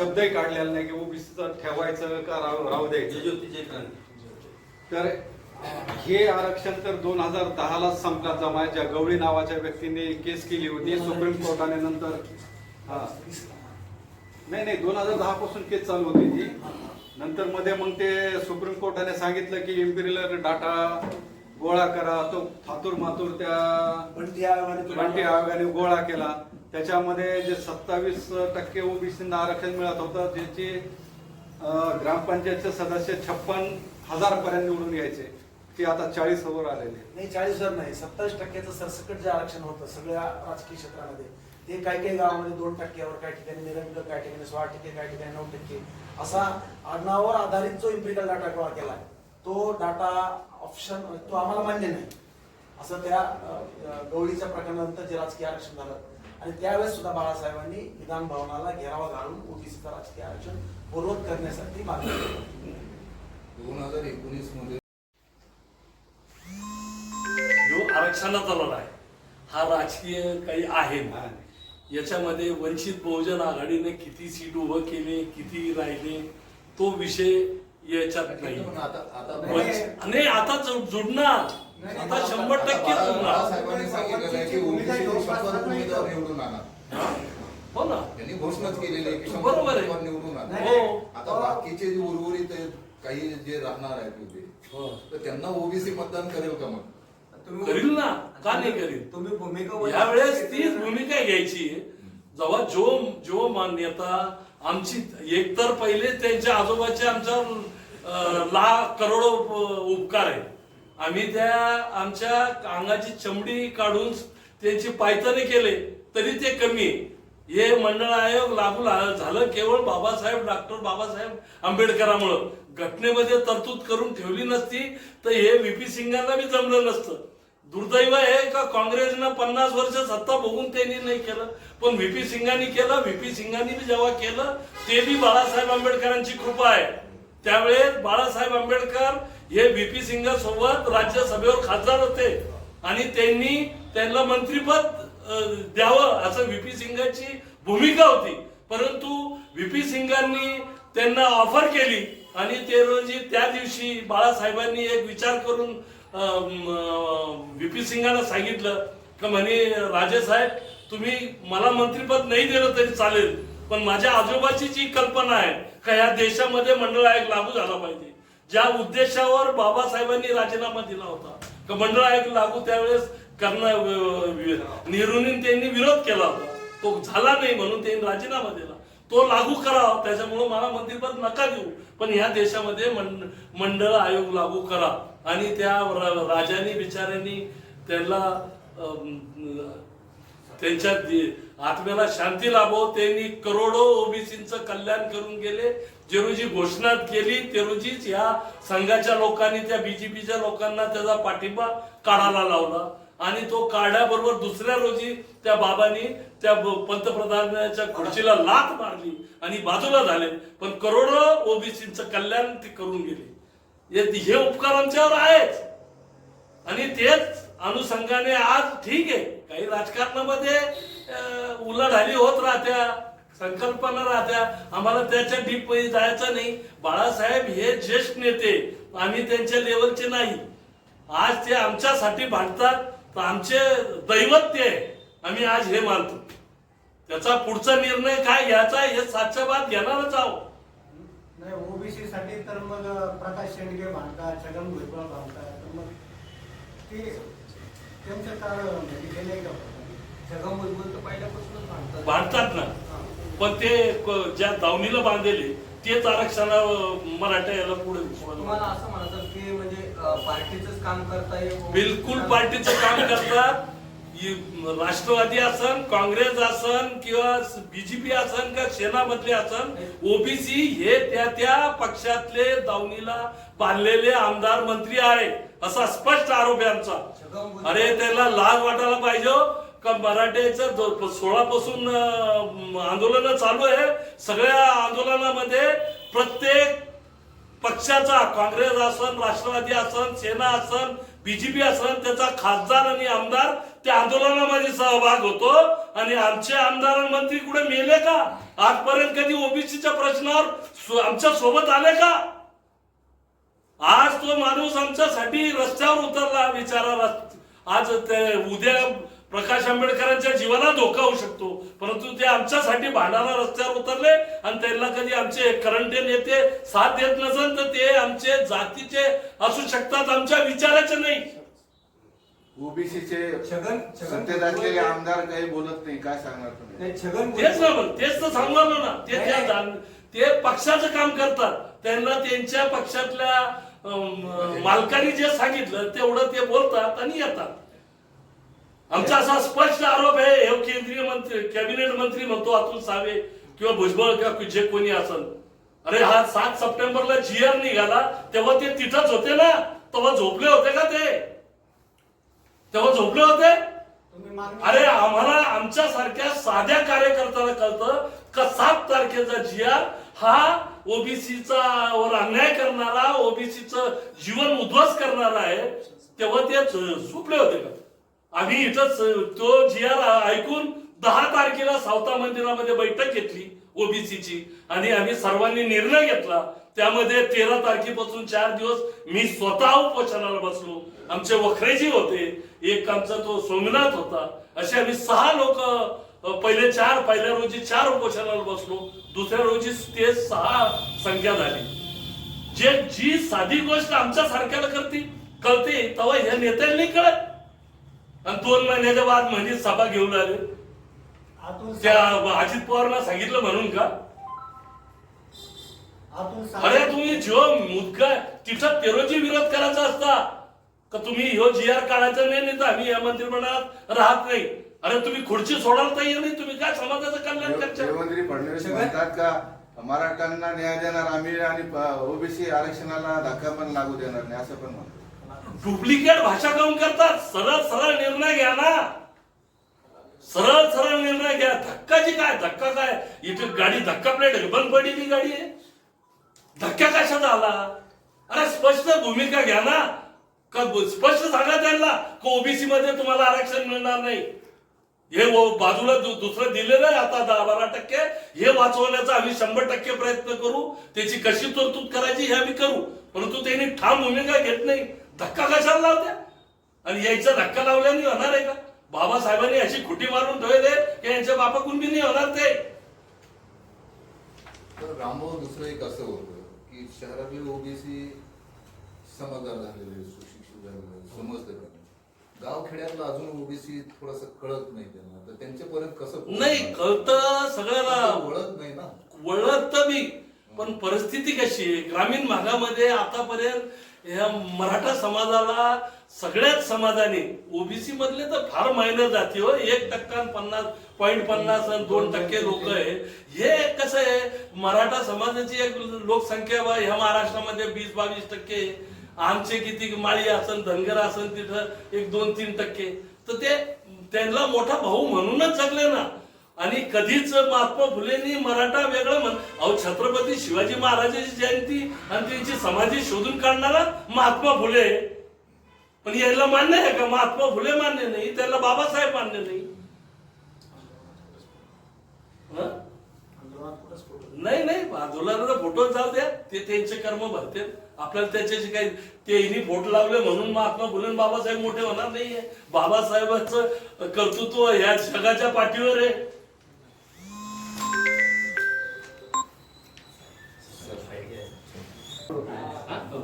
शब्दही काढलेला नाही की ओबीसीचं ठेवायचं का राहू राहू द्यायचं तर हे आरक्षण तर दोन हजार दहाला संपला. जमा ज्या गवळी नावाच्या व्यक्तीने केस केली होती. सुप्रीम कोर्टाने नंतर हा. नाही नाही दोन हजार दहा पासून केस चालू होती ती. नंतर मध्ये मग ते सुप्रीम कोर्टाने सांगितलं की इम्पिरियल डाटा गोळा करा. तो थातूर मातूर त्या बंटी आयोगाने तो बंटी आयोगाने गोळा केला. त्याच्यामध्ये जे सत्तावीस टक्के ओबीसींना आरक्षण मिळत होतं ज्याचे ग्रामपंचायतचे सदस्य छप्पन हजार पर्यंत निवडून यायचे. ते आता चाळीस वर आलेले. नाही चाळीस वर नाही. सत्तावीस टक्क्याचं सरसकट जे आरक्षण होतं सगळ्या राजकीय क्षेत्रामध्ये ते काही काही गावामध्ये दोन टक्क्यावर काही ठिकाणी निरंतर काही ठिकाणी सोळा टक्के काही ठिकाणी नऊ टक्के असा आडनावावर आधारित जो इम्पिरिकल डाटा गोळा केला तो डाटा ऑप्शन तो आम्हाला मान्य नाही. असं त्या गवळीच्या प्रकरणानंतर जे राजकीय आरक्षण झालं आणि त्यावेळेस सुद्धा बाळासाहेबांनी विधान भवनाला घेरावा घालून ओबीसीचं राजकीय आरक्षण पूर्वत करण्यासाठी मागणी केली. दोन हजार एकोणीसमध्ये जो आरक्षणाचा लढा आहे हा राजकीय काही आहे हा. याच्यामध्ये वंचित बहुजन आघाडीने किती सीट उभं केले किती राहिले तो विषय याच्यात नाही. आता जुडणार. आता शंभर टक्के सांगितलेलं आहे की ओबीसी शंभर उमेदवार निवडून आणा हो? ना. त्यांनी घोषणाच केलेली आहे की शंभर बरोबर आहे. उमेदवार निवडून आणा हो आता बाकीचे जे उर्वरित आहेत, काही जे राहणार आहेत उभे हो. तर त्यांना ओबीसी मतदान करेल का मग? करील ना. का नाही करील? तुम्ही भूमिका यावेळेस तीच भूमिका घ्यायची. जेव्हा जो जो मान्यता आमची एकतर पहिले त्यांच्या आजोबाचे आमच्या अं, लाख करोडो उप- उपकार आहे आम्ही त्या आमच्या अंगाची चमडी काढून त्यांची पायथने केले तरी ते कमी हे मंडळ आयोग लागू झालं केवळ बाबासाहेब डॉक्टर बाबासाहेब आंबेडकरामुळं. घटनेमध्ये तरतूद करून ठेवली नसती तर हे व्हीपी सिंगांना बी जमलं नसतं. दुर्दैव आहे का काँग्रेसनं पन्नास वर्ष सत्ता बघून त्यांनी नाही केलं? पण व्हीपी सिंगांनी केलं व्हीपी सिंगांनी बी जेव्हा केलं ते बी बाळासाहेब आंबेडकरांची कृपा आहे. त्यावेळेस बाळासाहेब आंबेडकर हे व्हीपी सिंग सोबत राज्यसभेवर खासदार होते. आणि त्यांनी त्यांना मंत्रीपद द्यावं असं व्हीपी सिंगाची भूमिका होती. परंतु व्हीपी सिंगांनी त्यांना ऑफर केली आणि ते रोजी त्या दिवशी बाळासाहेबांनी एक विचार करून व्हीपी सिंगांना सांगितलं का म्हणे राजेसाहेब तुम्ही मला मंत्रीपद नाही दिलं तरी चालेल पण माझ्या आजोबाची जी कल्पना आहे का या देशामध्ये मंडळ आयोग लागू झाला पाहिजे. ज्या उद्देशावर बाबासाहेबांनी राजीनामा दिला होता. का मंडळ आयोग लागू त्यावेळेस करणार नेहरूंनी त्यांनी विरोध केला होता. तो झाला नाही म्हणून त्यांनी राजीनामा दिला. तो लागू करावा त्याच्यामुळे मला मंत्रिपद नका देऊ. पण ह्या देशामध्ये मंड- मंडळ आयोग लागू करा. आणि त्या राजांनी बिचाऱ्यांनी त्यांना त्यांच्या आत्म्याला शांती लाभो. त्यांनी करोडो ओबीसीचं कल्याण करून गेले. जे रोजी घोषणा केली ते रोजीच या संघाच्या लोकांनी त्या बीजेपीच्या लोकांना त्याचा पाठिंबा काढायला लावला. आणि तो काढल्याबरोबर दुसऱ्या रोजी त्या बाबांनी त्या पंतप्रधानाच्या खुर्चीला लात मारली आणि बाजूला झाले. पण करोडो ओबीसीचं कल्याण ते करून गेले. हे- उपकार आमच्यावर आहेच. आणि तेच अनुषंगाने आज ठीक आहे. काही राजकारणामध्ये उलाढाली होत राहत्या संकल्पना राहत्या. आम्हाला त्याच्या डीप जायचं नाही. बाळासाहेब हे ज्येष्ठ नेते आम्ही त्यांच्या लेवलचे नाही. आज ते आमच्यासाठी भांडतात तर आमचे दैवत ते आहे. आम्ही आज हे मानतो. त्याचा पुढचा निर्णय काय घ्यायचा हे सातच्या बाद घेणारच आहोत. नाही ओबीसी साठी तर मग प्रकाश शेंडगे भांडतात छगन भुजबळ भांडतात तर मग ते त्यांचं कारण म्हणजे नाही का? भांडतात. ना. पण ते ज्या दावणीला बांधलेले तेच आरक्षणा मराठा याला पुढे म्हणजे बिलकुल पार्टीचं काम करतात. राष्ट्रवादी असन काँग्रेस असन किंवा बीजेपी असन का सेनामधले असन ओबीसी हे त्या त्या पक्षातले दावणीला बांधलेले आमदार मंत्री आहे असा स्पष्ट आरोप आहे आमचा. अरे त्याला लाज वाटायला पाहिजे हो, का मराठ्याचं सोळापासून सोळा पासून आंदोलन चालू आहे. सगळ्या आंदोलनामध्ये प्रत्येक पक्षाचा काँग्रेस असन राष्ट्रवादी असन सेना असन बीजेपी असन त्याचा खासदार आणि आमदार त्या आंदोलनामध्ये सहभाग होतो. आणि आमचे आमदार मंत्री कुठे मेले का? आजपर्यंत कधी ओबीसीच्या प्रश्नावर आमच्यासोबत आले का? आज तो माणूस आमच्यासाठी रस्त्यावर उतरला विचारा आज ते उद्या प्रकाश आंबेडकरांच्या जीवाला धोका होऊ शकतो. परंतु ते आमच्यासाठी भांडारा रस्त्यावर उतरले आणि त्यांना कधी आमचे करंट नेते साथ देत नसेल तर ते आमचे जातीचे असू शकतात आमच्या विचाराचे नाही. ओबीसीचे छगन छगन सत्तेत असलेले आमदार काही बोलत नाही काय सांगणार तुम्ही? तेच ना मग तेच तर सांगणार ना ते त्या जाण- ते पक्षाचं काम करतात. त्यांना त्यांच्या पक्षातल्या अम, मालकांनी जे सांगितलं तेवढं ते बोलतात आणि येतात. आमचा असा स्पष्ट आरोप आहे हे केंद्रीय मंत्री कॅबिनेट मंत्री म्हणतो अतुल सावे किंवा भुजबळ किंवा जे कोणी असल अरे हा सात सप्टेंबरला जी आर निघाला तेव्हा ते तिथंच होते ना? तेव्हा झोपले होते का ते? तेव्हा झोपले होते? अरे आम्हाला आमच्या सारख्या साध्या कार्यकर्त्याला कळतं का सात तारखेचा जिया हा ओबीसीचा वर अन्याय करणारा ओबीसीचं जीवन उद्ध्वस्त करणारा आहे तेव्हा ते झोपले होते का? आम्ही इथंच तो जिया ऐकून दहा तारखेला सावता मंदिरामध्ये बैठक घेतली ओबीसीची. आणि आम्ही सर्वांनी निर्णय घेतला. त्यामध्ये तेरा तारखेपासून चार दिवस मी स्वतः उपोषणाला बसलो. आमचे वखरेजी होते. एक आमचा तो सोमनाथ होता. असे आम्ही सहा लोक पहिले चार पहिल्या रोजी चार उपोषणाला बसलो. दुसऱ्या रोजी ते सहा संख्या झाली. जे जी साधी गोष्ट आमच्या सारख्याला करते कळते तेव्हा ह्या नेत्यांनी नाही कळत. आणि दोन महिन्याच्या बाद म्हणजे सभा घेऊन आले. त्या अजित पवारला सांगितलं म्हणून का? अरे तुम्ही जो मुद्दा तिथं तेरोजी विरोध करायचा असता का तुम्ही ह्यो जी आर काढायचा नाही नाही तर आम्ही या मंत्रिमंडळात राहत नाही. अरे तुम्ही खुर्ची सोडायला तयार नाही तुम्ही काय समाजाचं कल्याण करता? देवेंद्र फडणवीस म्हणतात का मराठ्यांना न्याय देणार आम्ही आणि ओबीसी आरक्षणाला धक्का पण लागू देणार नाही असं पण म्हणतो डुप्लिकेट भाषा काऊन करतात. सरळ सरळ निर्णय घ्या ना. सरळ सरळ निर्णय घ्या. धक्काची काय? धक्का काय? इथे गाडी धक्का प्लेट बंद पडलेली गाडी. धक्का कशाचा आला? अरे स्पष्ट भूमिका घ्या ना. का स्पष्ट सांगा त्यांना. का ओबीसी मध्ये तुम्हाला आरक्षण मिळणार नाही? हे बाजूला दुसरं दिलेलं आहे आता दहा बारा टक्के. हे वाचवण्याचा आम्ही शंभर टक्के प्रयत्न करू. त्याची कशी तरतूद करायची हे आम्ही करू. परंतु त्यांनी ठाम भूमिका घेत नाही. धक्का कशाला लावत्या? आणि यायचा धक्का लावल्याने होणार आहे का? बाबासाहेबांनी अशी खुटी मारून ठेवले की यांच्या बापा कुणबी नाही होणार ते. तर रामभाऊ दुसरं एक असं होतं की शहरातले ओबीसी समजदार झालेले सुशिक्षित झालेले समजते गाव खेड्यातलं अजून ओबीसी थोडस कळत नाही त्यांना. तर त्यांच्यापर्यंत कसं नाही कळतं सगळ्याला. ओळख नाही ना. वळत मी पण परिस्थिती कशी आहे? ग्रामीण भागामध्ये आतापर्यंत या मराठा समाजाला सगळ्याच समाजाने ओबीसी मधले तर फार मायनर जाती हो. एक टक्का पन्नास पॉईंट पन्नास दोन टक्के लोक आहे. हे कसं आहे मराठा समाजाची एक लोकसंख्या बा ह्या महाराष्ट्रामध्ये वीस बावीस टक्के. आमचे किती माळी असन धनगर असन तिथं एक दोन तीन टक्के. तर ते त्यांना मोठा भाऊ म्हणूनच जगले ना. आणि कधीच महात्मा फुलेंनी मराठा वेगळं म्हण अहो छत्रपती शिवाजी महाराजांची जयंती आणि त्यांची समाधी शोधून काढणारा महात्मा फुले. पण याला मान्य आहे का? महात्मा फुले मान्य नाही त्याला बाबासाहेब मान्य नाही. नाही नाही बाजूला फोटो जाऊ द्या. ते त्यांचे कर्म भरते आपल्याला त्याच्याशी काही तेही फोट लावले म्हणून महात्मा फुले आणि बाबासाहेब मोठे होणार नाहीये. बाबासाहेबांचं कर्तृत्व ह्या जगाच्या पाठीवर आहे.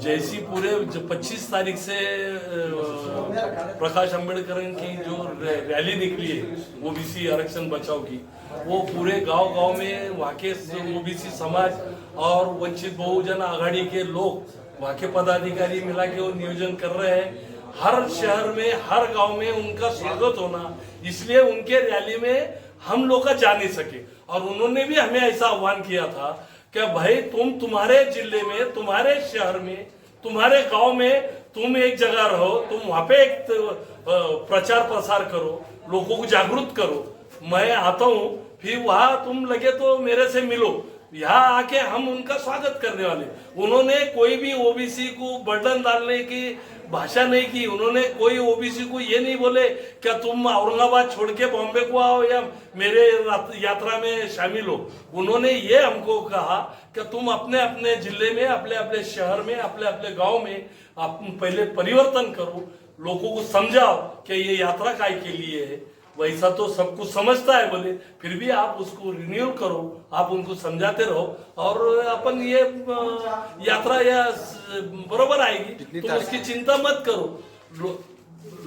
जैसी पूरे पच्चीस तारीख से प्रकाश अंबेडकर की जो रैली निकली है, ओबीसी आरक्षण बचाव की, वो पूरे गाँव गाँव में वहाँ के ओबीसी समाज और वंचित बहुजन आघाड़ी के लोग वहाँ के पदाधिकारी मिला के वो नियोजन कर रहे हैं। हर शहर में, हर गाँव में उनका स्वागत होना, इसलिए उनके रैली में हम लोग का जा नहीं सके। और उन्होंने भी हमें ऐसा आह्वान किया था कि भाई तुम तुम्हारे ज़िले में, तुम्हारे शहर में तुम्हारे गांव में तुम एक जगह रहो तुम वहां पे एक प्रचार प्रसार करो लोगों को जागरूक करो। मैं आता हूँ फिर वहां तुम लगे तो मेरे से मिलो। यहाँ आके हम उनका स्वागत करने वाले। उन्होंने कोई भी ओबीसी को बर्डन डालने की भाषा नहीं की। उन्होंने कोई ओबीसी को ये नहीं बोले क्या तुम औरंगाबाद छोड़ के बॉम्बे को आओ या मेरे यात्रा में शामिल हो? उन्होंने ये हमको कहा कि तुम अपने अपने जिले में अपने अपने शहर में अपने अपने गांव में आप पहले परिवर्तन करो। लोगों को समझाओ कि ये यात्रा काय के लिए है? वैसा तो सब कुछ समझता है बोले। फिर भी आप उसको रिन्यू करो आप उनको समझाते रहो और अपन ये यात्रा या बरोबर आएगी। तुम उसकी चिंता मत करो।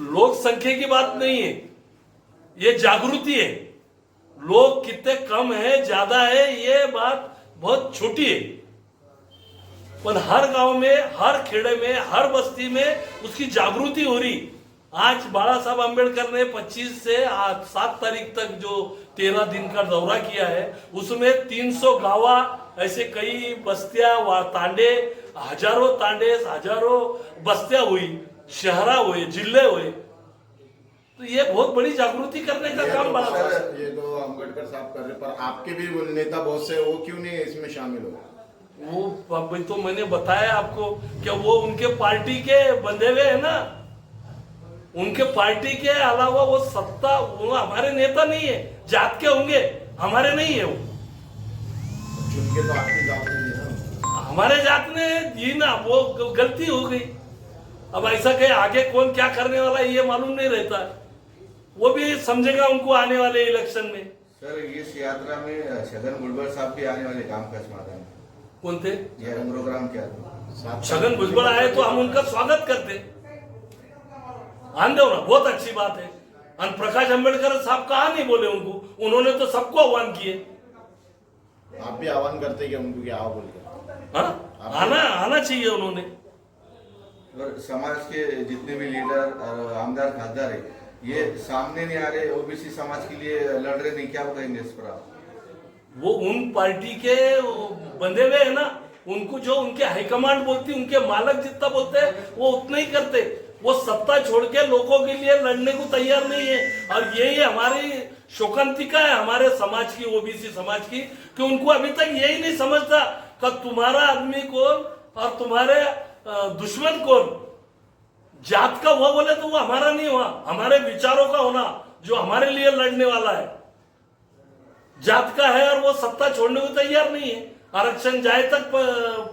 लो, संख्या की बात नहीं है। ये जागृति है। लोग कितने कम है ज़्यादा है ये बात बहुत छोटी है। पर हर गाँव में हर खेड़े में हर बस्ती में उसकी जागृति हो रही। आज बाला साहब अंबेडकर ने 25 से आज सात तारीख तक जो तेरह दिन का दौरा किया है उसमें 300 गावा ऐसे कई बस्तियाँ वा तांडे हज़ारों तांडे हज़ारों बस्तियाँ हुई शहरा हुए ज़िले हुए। तो ये बहुत बड़ी जागृति करने का काम तो बाला साहब ये तो अंबेडकर साहब कर रहे पर आपके भी नेता बहुत से वो क्यों नहीं इसमें शामिल हो? वो तो मैंने बताया आपको कि वो उनके पार्टी के बंधे हुए है ना? उनके पार्टी के अलावा वो सत्ता वो हमारे नेता नहीं है जात के होंगे हमारे नहीं है वो। तो आपकी जात में नहीं ना हमारे जात ने दी ना वो गलती हो गई। अब ऐसा कहीं आगे कौन क्या करने वाला है ये मालूम नहीं रहता। वो भी समझेगा उनको आने वाले इलेक्शन में। सर इस यात्रा में छगन भुजबल साहब भी आने वाले काम का समाधान कौन थे? यह प्रोग्राम क्या छगन भुजबल आए तो हम उनका स्वागत करते। आन दो ना बहुत अच्छी बात है। और प्रकाश अंबेडकर साहब कहा नहीं बोले उनको? उन्होंने तो सबको आह्वान किए। आप भी आह्वान करते कि उनको क्या आओ बोल हाँ? आना आना चाहिए उन्होंने। और समाज के जितने भी लीडर और आमदार खासदार है ये सामने नहीं आ रहे ओबीसी समाज के लिए लड़ रहे नहीं क्या कहेंगे इस पर आप? वो उन पार्टी के बंधे हुए है ना उनको जो उनके हाईकमांड बोलती उनके मालक जितना बोलते हैं वो उतना ही करते। वो सत्ता छोड़ के लोगों के लिए लड़ने को तैयार नहीं है। और यही हमारी शोकांतिका है, हमारे समाज की, ओबीसी समाज की, कि उनको अभी तक यही नहीं समझता कि तुम्हारा आदमी कौन और तुम्हारे दुश्मन कौन। जात का हुआ बोले तो वो हमारा नहीं हुआ, हमारे विचारों का होना, जो हमारे लिए लड़ने वाला है। जात का है और वो सत्ता छोड़ने को तैयार नहीं है। आरक्षण जाए तक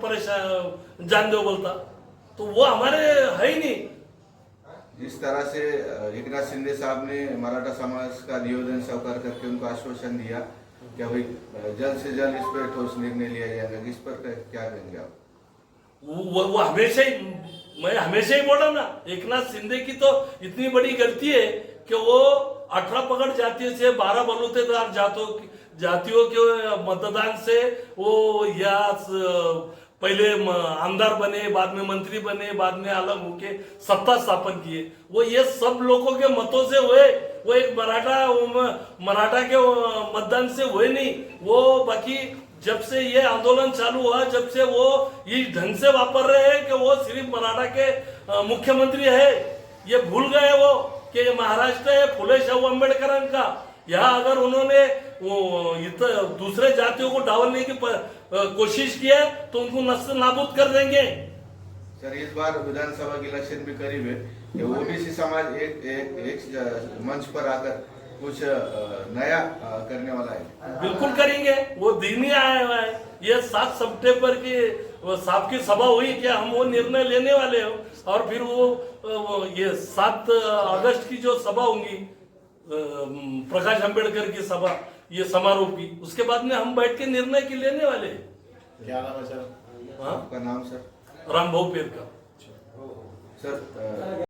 परेशान जान दो बोलता। तो वो हमारे है ही नहीं। जिस तरह से एकनाथ शिंदे साहब ने मराठा समाज का निवेदन स्वीकार करके उनको आश्वासन दिया कि भाई जल्द से जल्द इस पर ठोस निर्णय लिया जाएगा। इस पर क्या कहेंगे आप? वो, वो, हमेशा ही मैं हमेशा ही बोला ना एकनाथ शिंदे की तो इतनी बड़ी गलती है कि वो अठारह पकड़ जातियों से बारह बलूतेदार जातों जातियों के मतदान से वो या पहले आमदार बने बाद में मंत्री बने बाद में अलग होके सत्ता स्थापन किए। वो ये सब लोगों के मतों से हुए वो एक मराठा मराठा के मतदान से हुए नहीं। वो बाकी जब से ये आंदोलन चालू हुआ जब से वो इस ढंग से वापर रहे हैं कि वो सिर्फ मराठा के मुख्यमंत्री है। ये भूल गए वो कि ये महाराष्ट्र है फुले शाहू अम्बेडकर का यहाँ अगर उन्होंने वो दूसरे जातियों को डावलने की कोशिश की है तो उनको नस्ल नाबूद कर देंगे। सर इस बार विधानसभा के इलेक्शन भी करीब है। ओबीसी समाज एक एक एक मंच पर आकर कुछ नया करने वाला है। बिल्कुल करेंगे। वो दिन ही आया हुआ है। ये सात सितंबर की साहब की सभा हुई क्या हम वो निर्णय लेने वाले हो और फिर वो, वो ये सात अगस्त की जो सभा होंगी प्रकाश अंबेडकर की सभा ये समारोह की। उसके बाद में हम बैठ के निर्णय की लेने वाले क्या नाम है सर? हाँ? आपका नाम सर? राम भाऊ पेर का। सर